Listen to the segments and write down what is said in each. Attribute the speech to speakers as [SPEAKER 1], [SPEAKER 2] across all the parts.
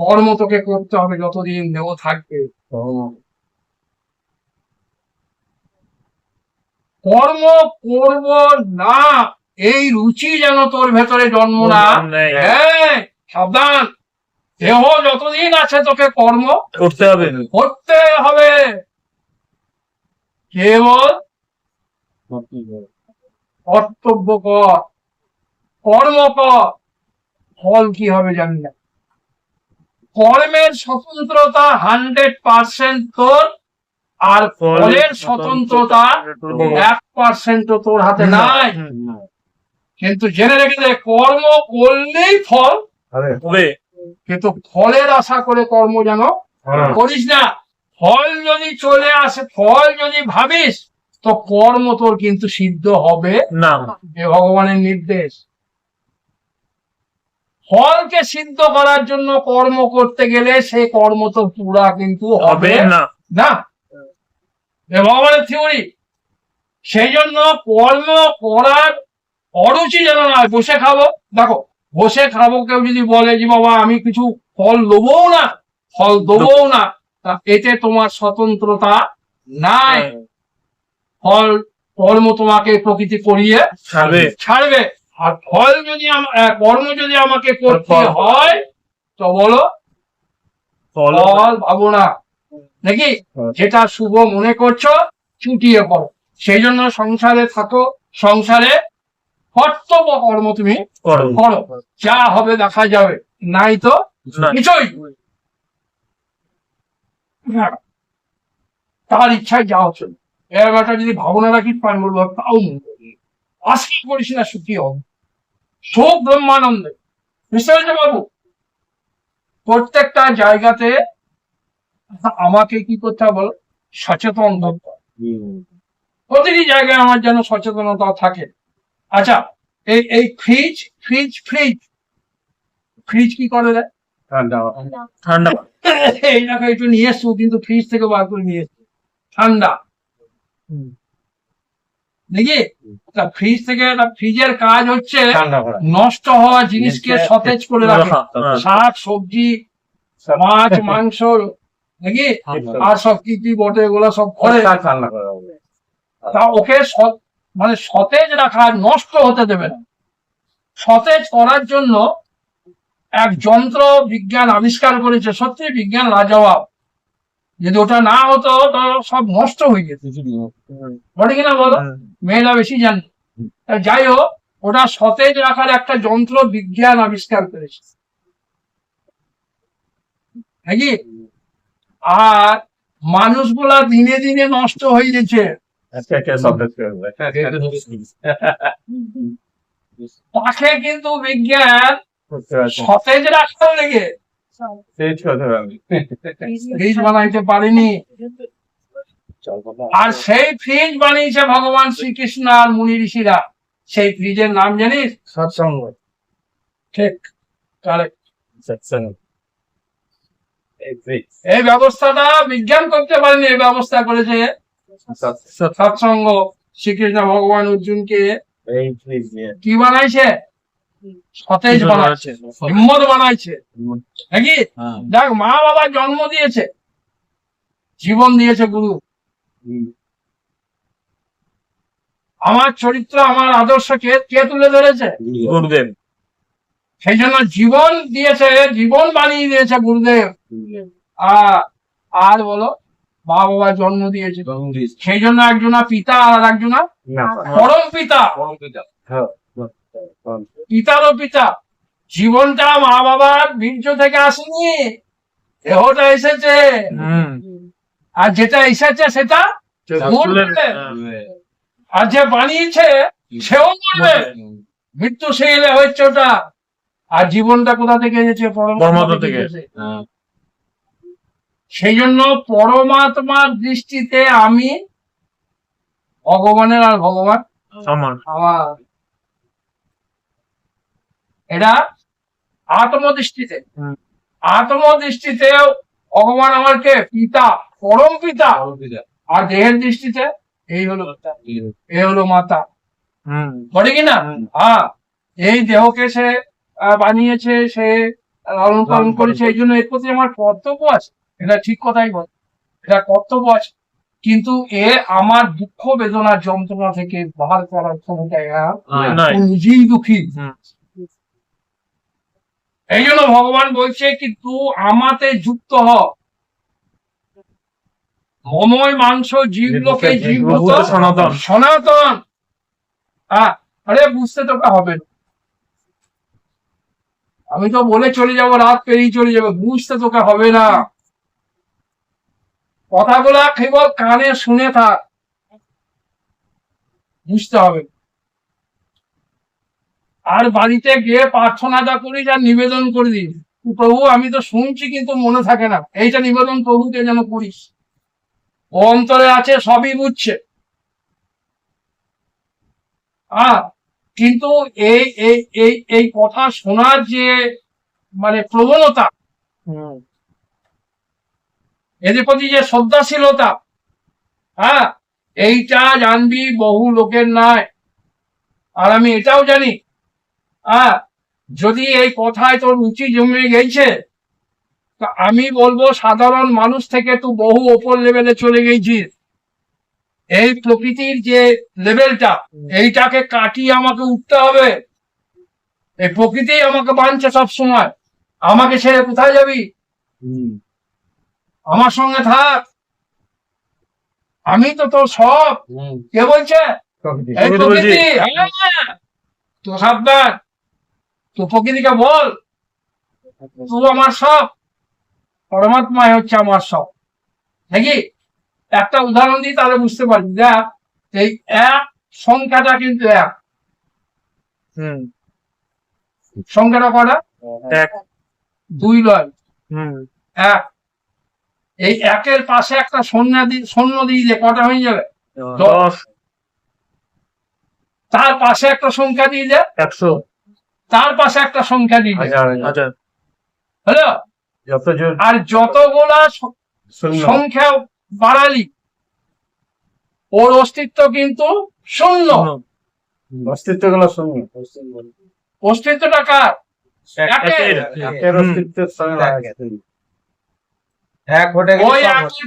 [SPEAKER 1] কর্ম তোকে করতে হবে যতদিন দেহ থাকবে। কর্ম করব না এই রুচি যেন তোর ভেতরে জন্ম না। হ্যাঁ সাবধান। দেহ যতদিন আছে তোকে কর্ম
[SPEAKER 2] করতে হবে।
[SPEAKER 1] করতে হবে। কেবল কর্তব্য কর কর্ম কর। ফল কি হবে জানি না। কর্মের স্বতন্ত্রতা হান্ড্রেড পার্সেন্ট তোর আর ফলের স্বতন্ত্রতা এক পার্সেন্ট তোর। হাতে নাই। কিন্তু জেনে রেখে দে কর্ম করলেই ফল।
[SPEAKER 2] হবে।
[SPEAKER 1] কিন্তু ফলের আশা করে কর্ম যেন করিস না। ফল যদি চলে আসে ফল যদি ভাবিস তো কর্ম তোর কিন্তু সিদ্ধ হবে।
[SPEAKER 2] না।
[SPEAKER 1] ভগবানের নির্দেশ। ফলকে সিদ্ধ করার জন্য কর্ম করতে গেলে সে কর্ম তো পুরা কিন্তু
[SPEAKER 2] হবে না।
[SPEAKER 1] না? ভগবানের থিওরি। সেই জন্য কর্ম করার অরুচি যেন নয় বসে খাব। দেখো বসে খাব কেউ যদি বলে যে বাবা আমি কিছু ফল দেবো না ফল দেবো না তা এতে তোমার স্বতন্ত্রতা নাই। ফল কর্ম তোমাকে প্রকৃতি করিয়ে
[SPEAKER 2] ছাড়বে।
[SPEAKER 1] ছাড়বে। আর ফল যদি কর্ম যদি আমাকে করতে। হয় তো বলো
[SPEAKER 2] ফল।
[SPEAKER 1] ফল ভাবো না। নাকি। যেটা শুভ মনে করছ চুটিয়ে পড়ো সেই জন্য সংসারে থাকো। সংসারে কর্তব্য কর্ম তুমি
[SPEAKER 2] করো।
[SPEAKER 1] করো। যা হবে দেখা যাবে। নাই তো কিছুই। তার ইচ্ছায় যা হচ্ছে এরকম একটা যদি ভাবনা রাখিস পান বলব? তাও মঙ্গল। আজকে করিস না সুখী হবে সব ব্রহ্মানন্দে। বুঝতে পেরেছ বাবু প্রত্যেকটা জায়গাতে আমাকে কি করতে হবে বলো? সচেতন হবে। প্রতিটি জায়গায় আমার যেন সচেতনতা থাকে। আচ্ছা এই এই ফ্রিজ ফ্রিজ ফ্রিজ। ফ্রিজ কি করে দেয়
[SPEAKER 2] ঠান্ডা
[SPEAKER 1] এই দেখো একটু নিয়ে এসছো কিন্তু ফ্রিজ থেকে বার করে নিয়ে এসছো ঠান্ডা। দেখি তা ফ্রিজ থেকে ফ্রিজের কাজ হচ্ছে নষ্ট হওয়া জিনিসকে সতেজ করে রাখা।
[SPEAKER 2] হ্যাঁ।
[SPEAKER 1] শাক সবজি মাছ মাংস নাকি? আর সব কি কি বটে এগুলো সব করে। তা ওকে মানে সতেজ রাখা নষ্ট হতে দেবে না। সতেজ করার জন্য এক যন্ত্র বিজ্ঞান আবিষ্কার করেছে। সত্যি বিজ্ঞান লাজবাব। যদি ওটা না হতো তো সব নষ্ট হয়ে যেত বটে কিনা বলো? মেয়েরা বেশি জানে। যাই হোক ওটা সতেজ রাখার একটা যন্ত্র বিজ্ঞান আবিষ্কার করেছে। নাকি? আর মানুষগুলা দিনে দিনে নষ্ট হয়ে গেছে। তাকে কিন্তু বিজ্ঞান সতেজ রাখার লেগে ফ্রিজ বানাইতে পারেনি। আর সেই ফ্রিজ বানিয়েছে ভগবান শ্রীকৃষ্ণ আর মুনি ঋষিরা। সেই ফ্রিজের নাম জানিস?
[SPEAKER 2] সৎসঙ্গ।
[SPEAKER 1] ঠিক কারেক্ট
[SPEAKER 2] সৎসঙ্গ।
[SPEAKER 1] এই ব্যবস্থাটা বিজ্ঞান করতে পারেনি এই ব্যবস্থা করেছে সৎসঙ্গ। শ্রীকৃষ্ণ ভগবান অর্জুনকে
[SPEAKER 2] এই ফ্রিজ নিয়ে।
[SPEAKER 1] কি বানাইছে? সতেজ বানাইছে। হিম্মত। বানাইছে নাকি দেখ মা বাবা জন্ম দিয়েছে। জীবন দিয়েছে গুরু। আমার চরিত্র আমার আদর্শ কে কে তুলে ধরেছে?
[SPEAKER 2] গুরুদেব।
[SPEAKER 1] সেই জন্য জীবন দিয়েছে জীবন বানিয়ে দিয়েছে গুরুদেব। আর আর বলো মা বাবা জন্ম দিয়েছে। সেই জন্য একজনা পিতা আর একজনা পরম পিতা। পিতারও পিতা। জীবনটা মা বাবার বীর্য থেকে আসেনি। দেহটা এসেছে। আর যেটা এসেছে সেটা আর যে বানিয়েছে সেও মরবে। মৃত্যু সে এলে হচ্ছে ওটা। আর জীবনটা কোথা থেকে এসেছে? পরমাত্মা
[SPEAKER 2] থেকে।
[SPEAKER 1] সেই জন্য পরমাত্মার দৃষ্টিতে আমি ভগবানের আর ভগবান
[SPEAKER 2] সমান।
[SPEAKER 1] আমার এটা আত্মদৃষ্টিতে। আত্মদৃষ্টিতে ভগবান আমাকে পিতা পরম পিতা আর দেহের দৃষ্টিতে এই হলো এই হলো মাতা। বলে কি না? হ্যাঁ। এই দেহকে সে আহ, বানিয়েছে সে লালন পালন করেছে এই জন্য এর প্রতি আমার কর্তব্য আছে। এটা ঠিক কথাই বল। এটা কর্তব্য আছে। কিন্তু এ আমার দুঃখ বেদনার যন্ত্রণা থেকে বাহার করার ক্ষমতা নিজেই দুঃখী।
[SPEAKER 2] হুম।
[SPEAKER 1] এই জন্য ভগবান বলছে কি তু আমাতে যুক্ত হ। মময় মাংস জীবলোকে জীবভূত
[SPEAKER 2] সনাতন।
[SPEAKER 1] সনাতন। আরে বুঝতে তোকে হবে আমি তো বলে চলে যাব রাত পেরিয়ে চলে যাবে বুঝতে তোকে হবে না। কথাগুলা কেবল কানে শুনে থাক। বুঝতে হবে আর বাড়িতে গিয়ে প্রার্থনাটা করি যা নিবেদন করে দিই প্রভু আমি তো শুনছি কিন্তু মনে থাকে না। এইটা নিবেদন প্রভুকে যেন করিস। ও অন্তরে আছে সবই বুঝছে। আহ কিন্তু এই এই এই এই কথা শোনার যে মানে প্রবণতা
[SPEAKER 2] হুম।
[SPEAKER 1] এদের প্রতি যে শ্রদ্ধাশীলতা হ্যাঁ এইটা জানবি বহু লোকের নাই আর আমি এটাও জানি হ্যাঁ যদি এই কথায় তোর রুচি জমে গেছে তা আমি বলব সাধারণ মানুষ থেকে তুই বহু ওপর লেভেলে চলে গেছিস। এই প্রকৃতির যে লেভেলটা এইটাকে কাটিয়ে আমাকে উঠতে হবে। এই প্রকৃতি আমাকে বাঁধছে সব সময় আমাকে ছেড়ে কোথায় যাবি? আমার সঙ্গে থাক। আমি তো তোর সব। কে বলছে? এই
[SPEAKER 2] প্রকৃতি।
[SPEAKER 1] প্রকৃতি হ্যাঁ। তো সাবধান। তো প্রকৃতিকে বল তুই আমার সব পরমাত্মাই হচ্ছে আমার সব। নাকি একটা উদাহরণ দিই তাহলে বুঝতে পারবি। দেখ এই এক সংখ্যাটা কিন্তু এক। সংখ্যাটা কটা?
[SPEAKER 2] এক।
[SPEAKER 1] দুই নয়।
[SPEAKER 2] হুম।
[SPEAKER 1] এক। এই একের পাশে একটা শূন্য দি শূন্য দিয়ে দিলে কটা হয়ে যাবে?
[SPEAKER 2] দশ।
[SPEAKER 1] তার পাশে একটা সংখ্যা দিয়ে দে।
[SPEAKER 2] একশো।
[SPEAKER 1] তার পাশে একটা সংখ্যা দিয়ে দে
[SPEAKER 2] হাজার
[SPEAKER 1] হলো
[SPEAKER 2] যত জোর
[SPEAKER 1] আর যতগুলা
[SPEAKER 2] শূন্য।
[SPEAKER 1] সংখ্যা বাড়ালি ওর অস্তিত্ব কিন্তু শূন্য।
[SPEAKER 3] অস্তিত্বগুলো শূন্য।
[SPEAKER 1] অস্তিত্বটা কার?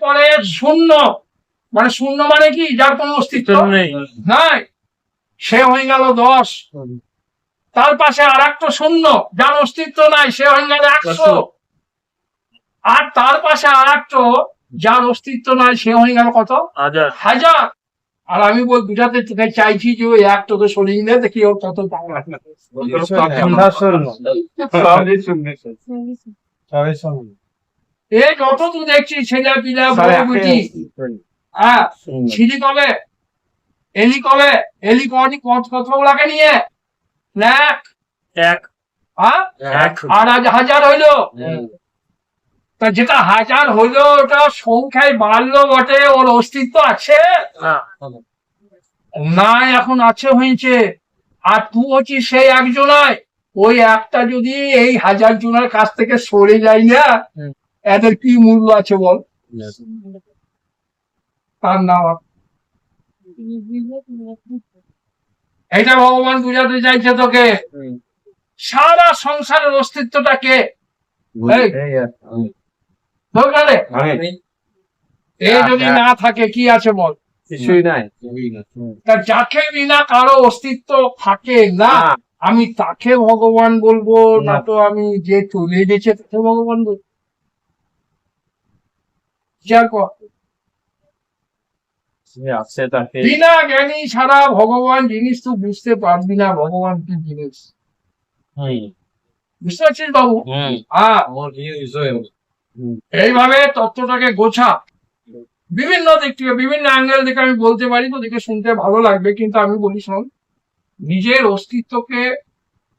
[SPEAKER 1] পরে শূন্য। মানে শূন্য মানে কি? যার কোনো অস্তিত্ব
[SPEAKER 2] নেই।
[SPEAKER 1] নাই। সে হয়ে গেল দশ। তার পাশে আর একটা শূন্য যার অস্তিত্ব নাই সে হয়ে গেল একশো। আর তার পাশে আর একটা যার অস্তিত্ব নাই সে হয়ে গেল কত?
[SPEAKER 2] হাজার।
[SPEAKER 1] হাজার। আর আমি বল দুটাতে তোকে চাইছি যে ওই এক তোকে সরিয়ে নিলে দেখি ওর কত এ যত তুই দেখছিস ছেলে পিলা
[SPEAKER 3] নেই।
[SPEAKER 1] হ্যাঁ। ছিলি কবে? এলি কবে? এলি কনি কত কতগুলাকে নিয়ে? এক।
[SPEAKER 2] এক।
[SPEAKER 1] হ্যাঁ? আর হাজার হইল। তা যেটা হাজার হইল ওটা সংখ্যায় বাড়লো বটে ওর অস্তিত্ব আছে।
[SPEAKER 2] না
[SPEAKER 1] না এখন আছে হয়েছে। আর তুই হচ্ছিস সেই একজনায় ওই একটা যদি এই হাজার জনের কাছ থেকে সরে যায় না এদের কি মূল্য আছে বল? তার নাম এটা ভগবান বুঝাতে চাইছে তোকে। সারা সংসারের
[SPEAKER 3] আর কি।
[SPEAKER 1] এ যদি না থাকে কি আছে বল?
[SPEAKER 3] কিছুই নাই।
[SPEAKER 1] তা যাকে বিনা কারও অস্তিত্ব থাকে না। আমি তাকে ভগবান বলব না। তো আমি যে চলে গেছে তাকে ভগবান বলব।
[SPEAKER 3] আছে তাকে
[SPEAKER 1] বিনা জ্ঞানী ছাড়া ভগবান জিনিস তুই বুঝতে পারবি না ভগবান কি জিনিস বুঝতে পারছিস বাবু? হ্যাঁ। এইভাবে তত্ত্বটাকে গোছা। বিভিন্ন দিক থেকে বিভিন্ন অ্যাঙ্গেল থেকে আমি বলতে পারি তো দেখে শুনতে ভালো লাগবে কিন্তু আমি বলি শোন নিজের অস্তিত্বকে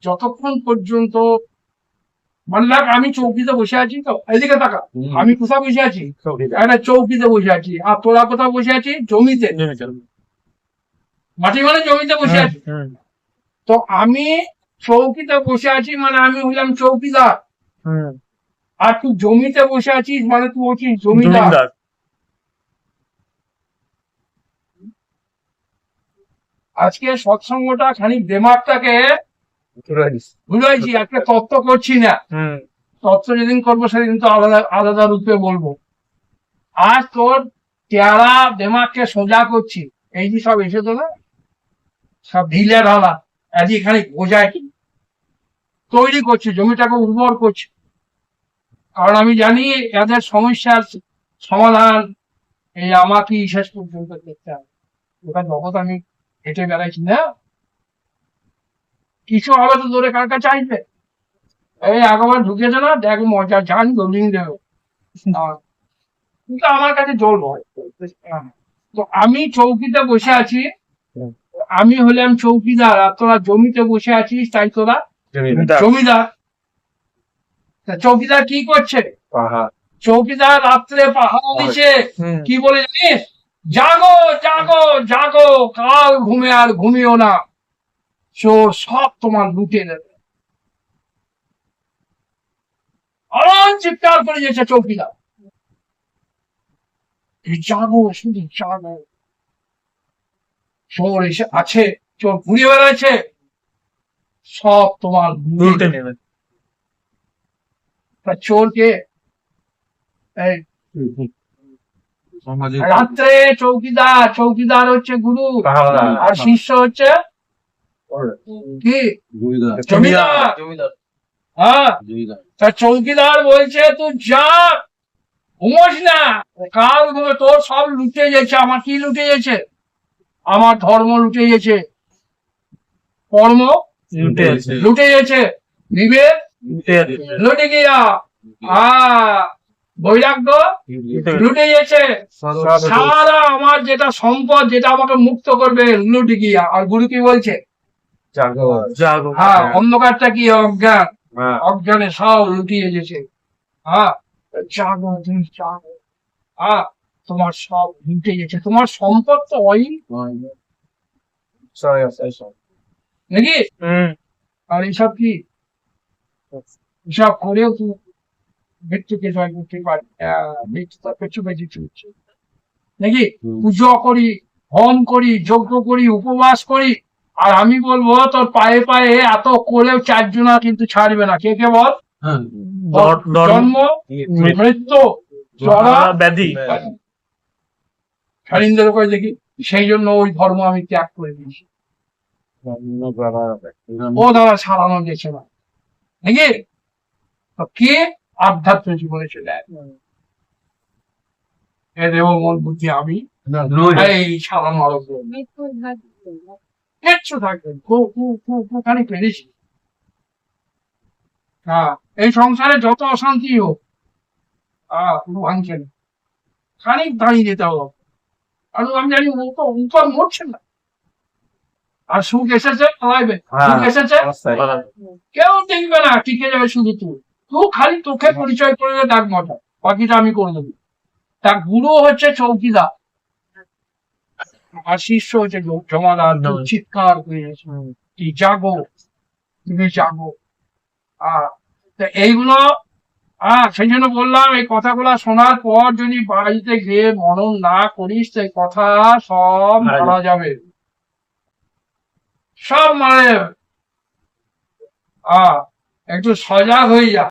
[SPEAKER 1] যতক্ষণ পর্যন্ত দেখ আমি চৌকিতে বসে আছি তো। এদিকে তাকা আমি কোথায় বসে আছি? একটা চৌকিতে বসে আছি। আর তোরা কোথায় বসে আছি? জমিতে। মাটি মানে জমিতে বসে আছি। তো আমি চৌকিতে বসে আছি মানে আমি হইলাম চৌকিদার। আর তুই জমিতে বসে আছিস মানে তুই হচ্ছিস জমিদার।
[SPEAKER 2] জমিদার।
[SPEAKER 1] আজকে সৎসঙ্গটা খানিক দেমাগটাকে একটা তত্ত্ব করছি না। তত্ত্ব যেদিন করব সেদিন তো আলাদা আলাদা রূপে বলব। তোর চেহারা সোজা করছি। এই যে সব এসে তো না? সব ঢিলে ঢালা। আজ এখানে বোঝায় কি? তৈরি করছে জমিটাকে উর্বর করছে। কারণ আমি জানি এদের সমস্যার সমাধান এই আমাকে শেষ পর্যন্ত দেখতে হবে। ওটা জগৎ আমি হেঁটে বেড়াইছি না? কিছু হবে তো দূরে কার কাছে আসবে? এই একবার ঢুকেছে না? দেখ মজা জান লোডিং দেবে কিন্তু আমার কাছে জল নয় তো আমি চৌকিতে বসে আছি। আমি হলাম চৌকিদার আর তোরা জমিতে বসে আছিস তাই তোরা জমিদার। চৌকিদার কি করছে? চৌকিদার রাত্রে পাহাড় দিচ্ছে কি বলে জানিস? জাগো জাগো জাগো কাল ঘুমে আর ঘুমিও না। চোর সব তোমার লুটে নেবে। চিৎকার করে যেছে চৌকিদার জাগো শুধু জাগো। চোর এসে আছে চোর ঘুরে বেড়াচ্ছে। সব তোমার লুটে নেবে। তা চোরকে রাত্রে চৌকিদার চৌকিদার হচ্ছে গুরু আর শিষ্য হচ্ছে কি?
[SPEAKER 4] জমিদার।
[SPEAKER 1] জমিদার!
[SPEAKER 3] জমিদার।
[SPEAKER 1] হ্যাঁ? তা চৌকিদার বলছে তুই যা ঘুমোস না। কাল ঘুমে তোর সব লুটে গেছে। আমার কি লুটে গেছে? আমার ধর্ম লুটে গেছে। কর্ম লুটে গেছে। বিবেক লুটে গিয়া। হ্যাঁ। বৈরাগ্য? লুটে গেছে। সারা আমার যেটা সম্পদ যেটা আমাকে মুক্ত করবে লুটে গিয়া। আর গুরু কি বলছে? হ্যাঁ অন্ধকারটা কি? অজ্ঞান।
[SPEAKER 3] হ্যাঁ।
[SPEAKER 1] অজ্ঞানে সব লুটিয়ে গেছে। হ্যাঁ জাগো তুমি জাগো। হ্যাঁ তোমার সব লুটে গেছে। তোমার সম্পদ তো নাকি? আর এইসব কি? এসব করেও তুই মৃত্যুকে জয় করতে পারি। মৃত্যু তার পেছু পেছু চলছে। নাকি। পুজো করি হোম করি যজ্ঞ করি উপবাস করি। আর আমি বলব তোর পায়ে পায়ে এত করেও চারজনা কিন্তু ছাড়বে না। কে কে বল?
[SPEAKER 4] হ্যাঁ
[SPEAKER 1] জন্ম মৃত্যু
[SPEAKER 2] ব্যাধি।
[SPEAKER 1] স্বাধীনদের করে দেখি সেই জন্য ওই ধর্ম আমি ত্যাগ করে দিয়েছি। ও দ্বারা সারানো গেছে না। নাকি তো কে আধ্যাত্ম জীবনে চলে আসবে এ দেব মন বুদ্ধি আমি। এই সারানো আরম্ভ কিচ্ছু থাকবে না। খু খু খু খু খালি পেরেছি হ্যাঁ এই সংসারে যত অশান্তি হোক আহ পুরো ভাঙছে না। খানিক দাঁড়িয়ে যেতে হবে। আর আমি জানি ও তো ও তো মরছে না। আর সুখ এসেছে পালাইবে। সুখ এসেছে কেউ দেখবে না টিকে যাবে শুধু তুই তুই খালি তোকে পরিচয় করে দে ডাক মজা। বাকিটা আমি করে দেবো। তার গুরু হচ্ছে চৌকিদার। শিষ্য জমাদার চিৎকার কি জাগো তুমি জাগো এইগুলো সেই জন্য বললাম এই কথাগুলো শোনার পর যদি বাড়িতে গিয়ে মনন না করিস এই কথা সব মারা যাবে সব মারা যাবে আহ একটু সজাগ হয়ে যা